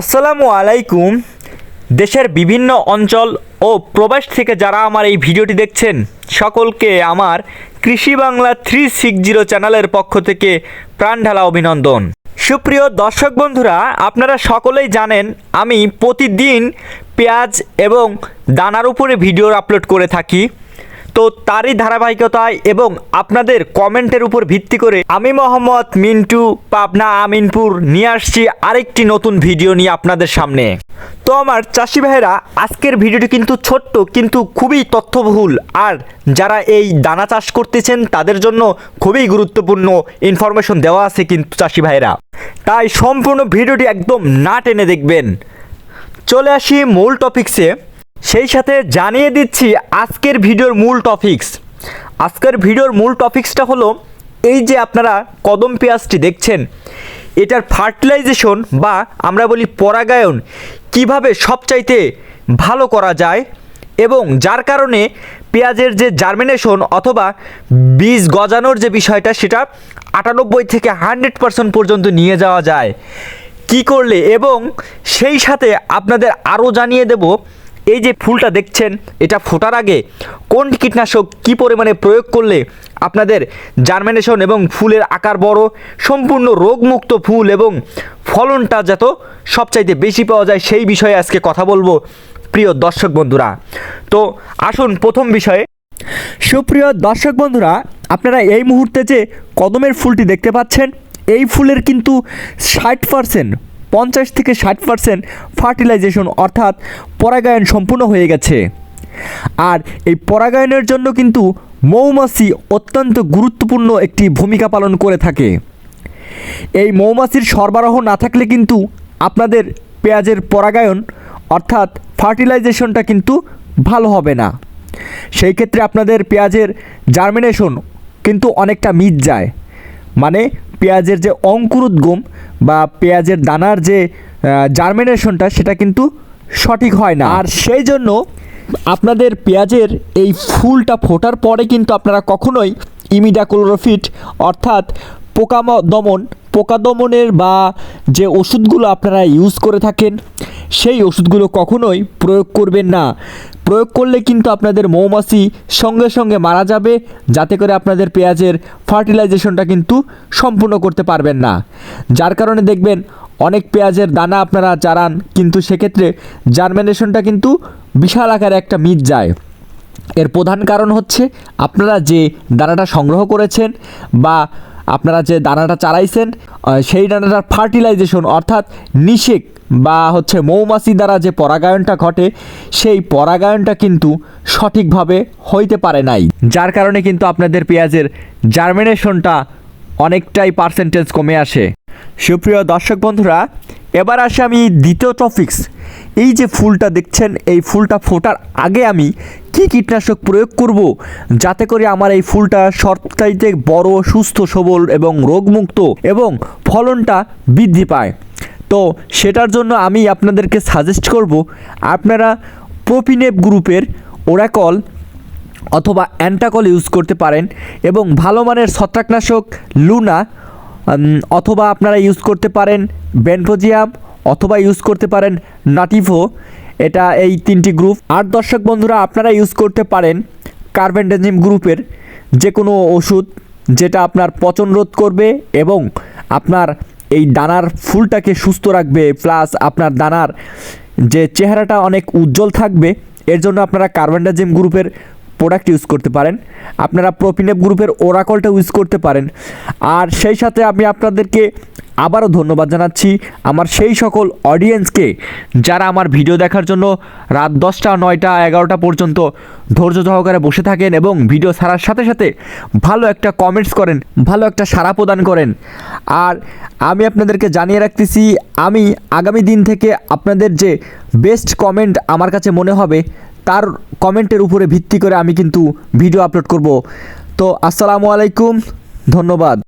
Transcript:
আসসালামু আলাইকুম। দেশের বিভিন্ন অঞ্চল ও প্রবাস থেকে যারা আমার এই ভিডিওটি দেখছেন, সকলকে আমার কৃষি বাংলা থ্রি সিক্স জিরো চ্যানেলের পক্ষ থেকে প্রাণঢালা অভিনন্দন। সুপ্রিয় দর্শক বন্ধুরা, আপনারা সকলেই জানেন, আমি প্রতিদিন পেঁয়াজ এবং দানার উপরে ভিডিও আপলোড করে থাকি। তো তারই ধারাবাহিকতায় এবং আপনাদের কমেন্টের উপর ভিত্তি করে আমি মোহাম্মদ মিন্টু, পাবনা আমিনপুর নিয়ে আসছি আরেকটি নতুন ভিডিও নিয়ে আপনাদের সামনে। তো আমার চাষি ভাইরা আজকের ভিডিওটি কিন্তু ছোট্ট, কিন্তু খুবই তথ্যবহুল। আর যারা এই দানা চাষ করতেছেন, তাদের জন্য খুবই গুরুত্বপূর্ণ ইনফরমেশন দেওয়া আছে কিন্তু চাষি ভাইরা তাই সম্পূর্ণ ভিডিওটি একদম না টেনে দেখবেন। চলে আসি মূল টপিকসে সেই সাথে জানিয়ে দিচ্ছি আজকের ভিডিওর মূল টপিকস আজকের ভিডিওর মূল টপিকসটা হলো, এই যে আপনারা কদম পেঁয়াজটি দেখছেন, এটার ফার্টিলাইজেশন বা আমরা বলি পরাগায়ন কীভাবে সবচাইতে ভালো করা যায় এবং যার কারণে পেঁয়াজের যে জার্মিনেশন অথবা বীজ গজানোর যে বিষয়টা, সেটা আটানব্বই থেকে হান্ড্রেড পার্সেন্ট পর্যন্ত নিয়ে যাওয়া যায়। কি করলে? এবং সেই সাথে আপনাদের আরও জানিয়ে দেব এই যে ফুলটা দেখছেন, এটা ফোটার আগে কোন কীটনাশক কি পরিমাণে প্রয়োগ করলে আপনাদের জার্মিনেশন এবং ফুলের আকার বড়, সম্পূর্ণ রোগমুক্ত ফুল এবং ফলনটা যত সবচাইতে বেশি পাওয়া যায় সেই বিষয়ে আজকে কথা বলব। প্রিয় দর্শক বন্ধুরা, তো আসুন প্রথম বিষয়ে। সুপ্রিয় দর্শক বন্ধুরা, আপনারা এই মুহূর্তে যে কদমের ফুলটি দেখতে পাচ্ছেন, এই ফুলের কিন্তু ষাট পারসেন্ট পঞ্চাশ থেকে ষাট পার্সেন্ট ফার্টিলাইজেশন অর্থাৎ পরাগায়ন সম্পূর্ণ হয়ে গেছে। আর এই পরাগায়নের জন্য কিন্তু মৌমাছি অত্যন্ত গুরুত্বপূর্ণ একটি ভূমিকা পালন করে থাকে। এই মৌমাছির সরবরাহ না থাকলে কিন্তু আপনাদের পেঁয়াজের পরাগায়ন অর্থাৎ ফার্টিলাইজেশনটা কিন্তু ভালো হবে না। সেই ক্ষেত্রে আপনাদের পেঁয়াজের জার্মিনেশন কিন্তু অনেকটা মিট যায়। মানে পেঁয়াজের যে অঙ্কুরোদ্গম বা পেঁয়াজের দানার যে জার্মিনেশনটা সেটা কিন্তু সঠিক হয় না। আর সেই জন্য আপনাদের পেঁয়াজের এই ফুলটা ফোটার পরে কিন্তু আপনারা কখনোই ইমিডাক্লোরোফিট অর্থাৎ পোকা দমন পোকা দমনের বা যে ওষুধগুলো আপনারা ইউজ করে থাকেন, সেই ওষুধগুলো কখনোই প্রয়োগ করবেন না। প্রয়োগ করলে কিন্তু আপনাদের মৌমাছি সঙ্গে সঙ্গে মারা যাবে, যাতে করে আপনাদের পেঁয়াজের ফার্টিলাইজেশনটা কিন্তু সম্পূর্ণ করতে পারবেন না। যার কারণে দেখবেন অনেক পেঁয়াজের দানা আপনারা চারান, কিন্তু সেক্ষেত্রে জার্মিনেশনটা কিন্তু বিশাল আকারে একটা মিট যায়। এর প্রধান কারণ হচ্ছে আপনারা যে দানাটা সংগ্রহ করেছেন বা আপনারা যে দানাটা চালাইছেন সেই দানাটার ফার্টিলাইজেশন অর্থাৎ নিষেক বা হচ্ছে মৌমাছি দ্বারা যে পরাগায়নটা ঘটে, সেই পরাগায়নটা কিন্তু সঠিকভাবে হইতে পারে নাই। যার কারণে কিন্তু আপনাদের পেঁয়াজের জার্মিনেশনটা অনেকটাই পার্সেন্টেজ কমে আসে। সুপ্রিয় দর্শক বন্ধুরা, এবার আসে আমি দ্বিতীয় টপিক্স এই যে ফুলটা দেখছেন, এই ফুলটা ফোটার আগে আমি কি কীটনাশক প্রয়োগ করব? যাতে করে আমার এই ফুলটা সবচাইতে বড়, সুস্থ, সবল এবং রোগমুক্ত এবং ফলনটা বৃদ্ধি পায়। তো সেটার জন্য আমি আপনাদেরকে সাজেস্ট করব, আপনারা প্রোপিনেপ গ্রুপের ওরাকল অথবা অ্যান্টাকল ইউজ করতে পারেন এবং ভালো মানের ছত্রাকনাশক লুনা অথবা আপনারা ইউজ করতে পারেন বেনফোজিয়াম অথবা ইউজ করতে পারেন নাটিভো এটা এই তিনটি গ্রুপ আর দর্শক বন্ধুরা, আপনারা ইউজ করতে পারেন কার্বেন্ডেজিম গ্রুপের যে কোনো ওষুধ যেটা আপনার পচন রোধ করবে এবং আপনার এই দানার ফুলটাকে সুস্থ রাখবে প্লাস আপনার দানার যে চেহারাটা অনেক উজ্জ্বল থাকবে, এর জন্য আপনারা কার্বেন্ডাজিম গ্রুপের প্রোডাক্ট ইউজ করতে পারেন। আপনারা প্রোপিনেপ গ্রুপের ওরাকলটা ইউজ করতে পারেন। আর সেই সাথে আমি আপনাদেরকে আবারও ধন্যবাদ জানাচ্ছি আমার সেই সকল অডিয়েন্সকে যারা আমার ভিডিও দেখার জন্য রাত দশটা, নয়টা, এগারোটা পর্যন্ত ধৈর্য সহকারে বসে থাকেন এবং ভিডিও ছাড়ার সাথে সাথে ভালো একটা কমেন্টস করেন, ভালো একটা সাড়া প্রদান করেন। আর আমি আপনাদেরকে জানিয়ে রাখতেছি, আমি আগামী দিন থেকে আপনাদের যে বেস্ট কমেন্ট আমার কাছে মনে হবে, তার কমেন্টের উপরে ভিত্তি করে আমি কিন্তু ভিডিও আপলোড করব। তো আসসালামু আলাইকুম, ধন্যবাদ।